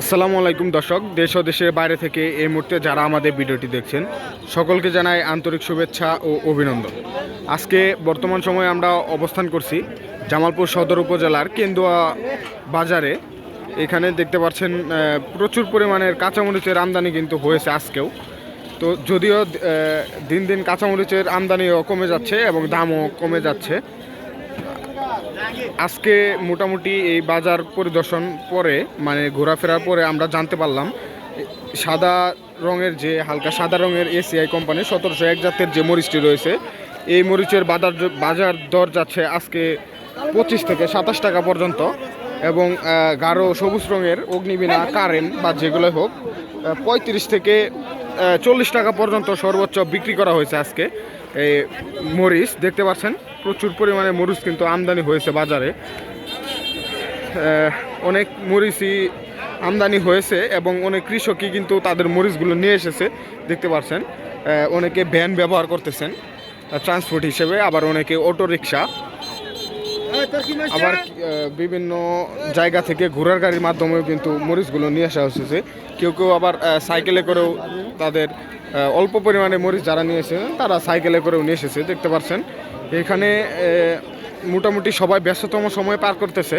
আসসালামু আলাইকুম দর্শক, দেশ ও দেশের বাইরে থেকে এই মুহূর্তে যারা আমাদের ভিডিওটি দেখছেন, সকলকে জানাই আন্তরিক শুভেচ্ছা ও অভিনন্দন। আজকে বর্তমান সময়ে আমরা অবস্থান করছি জামালপুর সদর উপজেলার কেন্দুয়া বাজারে। এখানে দেখতে পাচ্ছেন প্রচুর পরিমাণের কাঁচামরিচের আমদানি কিন্তু হয়েছে আজকেও। তো যদিও দিন দিন কাঁচামরিচের আমদানিও কমে যাচ্ছে এবং দামও কমে যাচ্ছে। আজকে মোটামুটি এই বাজার পরিদর্শন পরে মানে ঘোরাফেরার পরে আমরা জানতে পারলাম, সাদা রঙের যে হালকা সাদা রঙের এসিআই কোম্পানি সতেরোশো এক জাতের যে মরিচটি রয়েছে, এই মরিচের বাজার বাজার দর যাচ্ছে আজকে পঁচিশ থেকে সাতাশ টাকা পর্যন্ত এবং গাঢ় সবুজ রঙের অগ্নিবীণা কারেন্ট বা যেগুলো হোক পঁয়ত্রিশ থেকে চল্লিশ টাকা পর্যন্ত সর্বোচ্চ বিক্রি করা হয়েছে আজকে। এই মরিচ, দেখতে পাচ্ছেন? প্রচুর পরিমাণে মরিচ কিন্তু আমদানি হয়েছে বাজারে। অনেক মরিচই আমদানি হয়েছে এবং অনেক কৃষকই কিন্তু তাদের মরিচগুলো নিয়ে এসেছে, দেখতে পাচ্ছেন? অনেকে ভ্যান ব্যবহার করতেছেন ট্রান্সপোর্ট হিসেবে, আবার অনেকে অটো রিক্সা আবার বিভিন্ন জায়গা থেকে ঘোড়ার গাড়ির মাধ্যমেও কিন্তু মরিচগুলো নিয়ে আসা হচ্ছে। কেউ কেউ আবার সাইকেলে করেও তাদের অল্প পরিমাণে মরিচ যারা নিয়ে এসেছেন তারা সাইকেলে করেও নিয়ে এসেছে, দেখতে পাচ্ছেন। এখানে মোটামুটি সবাই ব্যস্ততম সময় পার করতেছে।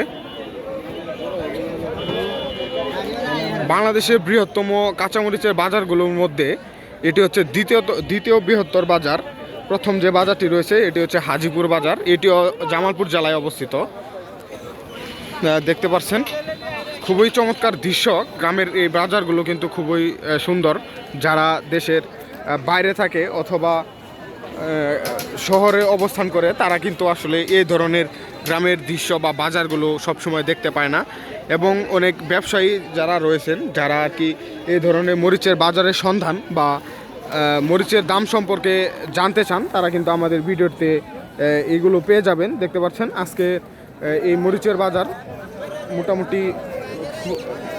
বাংলাদেশের বৃহত্তম কাঁচামরিচের বাজারগুলোর মধ্যে এটি হচ্ছে দ্বিতীয় দ্বিতীয় বৃহত্তর বাজার। প্রথম যে বাজারটি রয়েছে, এটি হচ্ছে হাজিপুর বাজার। এটিও জামালপুর জেলায় অবস্থিত। দেখতে পাচ্ছেন, খুবই চমৎকার দৃশ্য। গ্রামের এই বাজারগুলো কিন্তু খুবই সুন্দর। যারা দেশের বাইরে থাকে অথবা শহরে অবস্থান করে, তারা কিন্তু আসলে এই ধরনের গ্রামের দৃশ্য বা বাজারগুলো সবসময় দেখতে পায় না। এবং অনেক ব্যবসায়ী যারা রয়েছেন, যারা আর কি এই ধরনের মরিচের বাজারের সন্ধান বা মরিচের দাম সম্পর্কে জানতে চান, তারা কিন্তু আমাদের ভিডিওতে এইগুলো পেয়ে যাবেন, দেখতে পাচ্ছেন। আজকে এই মরিচের বাজার মোটামুটি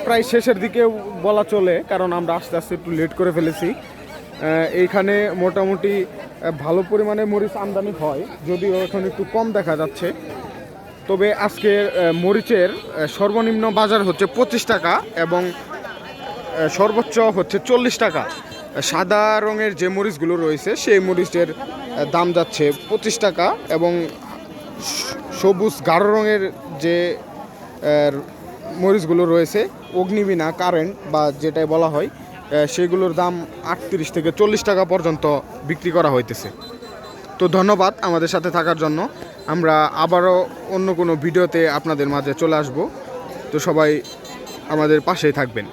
প্রায় শেষের দিকেও বলা চলে, কারণ আমরা আস্তে আস্তে একটু লেট করে ফেলেছি। এইখানে মোটামুটি ভালো পরিমাণে মরিচ আমদানি হয়, যদিও এখন একটু কম দেখা যাচ্ছে। তবে আজকে মরিচের সর্বনিম্ন বাজার হচ্ছে পঁচিশ টাকা এবং সর্বোচ্চ হচ্ছে চল্লিশ টাকা। সাদা রঙের যে মরিচগুলো রয়েছে, সেই মরিচের দাম যাচ্ছে পঁচিশ টাকা এবং সবুজ গাঢ় রঙের যে মরিচগুলো রয়েছে, অগ্নিবীণা, কারেন্ট বা যেটাই বলা হয় সেগুলোর দাম আটত্রিশ থেকে চল্লিশ টাকা পর্যন্ত বিক্রি করা হইতেছে। তো ধন্যবাদ আমাদের সাথে থাকার জন্য। আমরা আবারও অন্য কোনো ভিডিওতে আপনাদের মাঝে চলে আসব। তো সবাই আমাদের পাশেই থাকবেন।